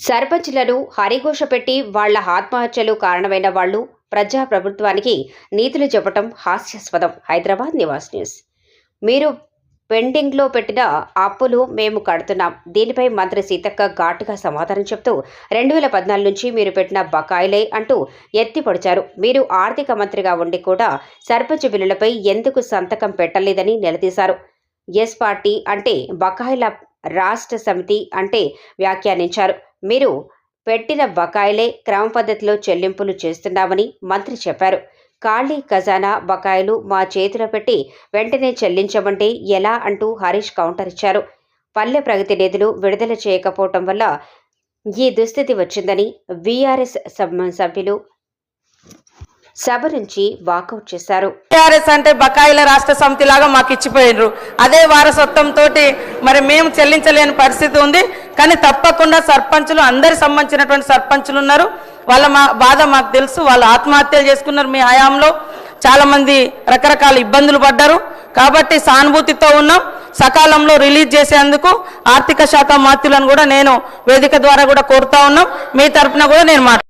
సర్పంచ్లను హరిఘోష పెట్టి వాళ్ళ ఆత్మహత్యలు కారణమైన వాళ్ళు ప్రజా ప్రభుత్వానికి నీతులు చెప్పటం హాస్యాస్పదం. హైదరాబాద్ నివాస్ న్యూస్. మీరు పెండింగ్లో పెట్టిన అప్పులు మేము కడుతున్నాం. దీనిపై మంత్రి సీతక్క ఘాటుగా సమాధానం చెప్తూ రెండు వేల పద్నాలుగు నుంచి మీరు పెట్టిన బకాయిలే అంటూ ఎత్తిపొడిచారు మీరు ఆర్థిక మంత్రిగా ఉండి కూడా సర్పంచ్ బిల్లులపై ఎందుకు సంతకం పెట్టలేదని నిలదీశారు. ఎస్ పార్టీ అంటే బకాయిల రాష్ట్ర సమితి అంటే వ్యాఖ్యానించారు. మీరు పెట్టిన బకాయిలే క్రమ పద్ధతిలో చెల్లింపులు చేస్తున్నామని మంత్రి చెప్పారు. ఖాళీ ఖజానా బకాయిలు మా చేతిలో పెట్టి వెంటనే చెల్లించమంటే ఎలా అంటూ హరీష్ కౌంటర్ ఇచ్చారు. పల్లె ప్రగతి నిధులు విడుదల చేయకపోవటం వల్ల ఈ దుస్థితి వచ్చిందని వీఆర్ఎస్ సభ్యులు సభ నుంచి వాకౌట్ చేశారు. టీఆర్ఎస్ అంటే బకాయిల రాష్ట్ర సమితి లాగా మాకు ఇచ్చిపోయినరు అదే వారసత్వం తోటి మరి మేము చెల్లించలేని పరిస్థితి ఉంది. కానీ తప్పకుండా సర్పంచులు అందరి సంబంధించినటువంటి సర్పంచులు ఉన్నారు. వాళ్ళ మా బాధ మాకు తెలుసు. వాళ్ళు ఆత్మహత్యలు చేసుకున్నారు మీ హయాంలో. చాలా మంది రకరకాల ఇబ్బందులు పడ్డారు. కాబట్టి సానుభూతితో ఉన్నాం. సకాలంలో రిలీజ్ చేసేందుకు ఆర్థిక శాఖ మాత్యులను కూడా నేను వేదిక ద్వారా కూడా కోరుతా ఉన్నాం. మీ తరఫున కూడా నేను మాట్లాడుతున్నాను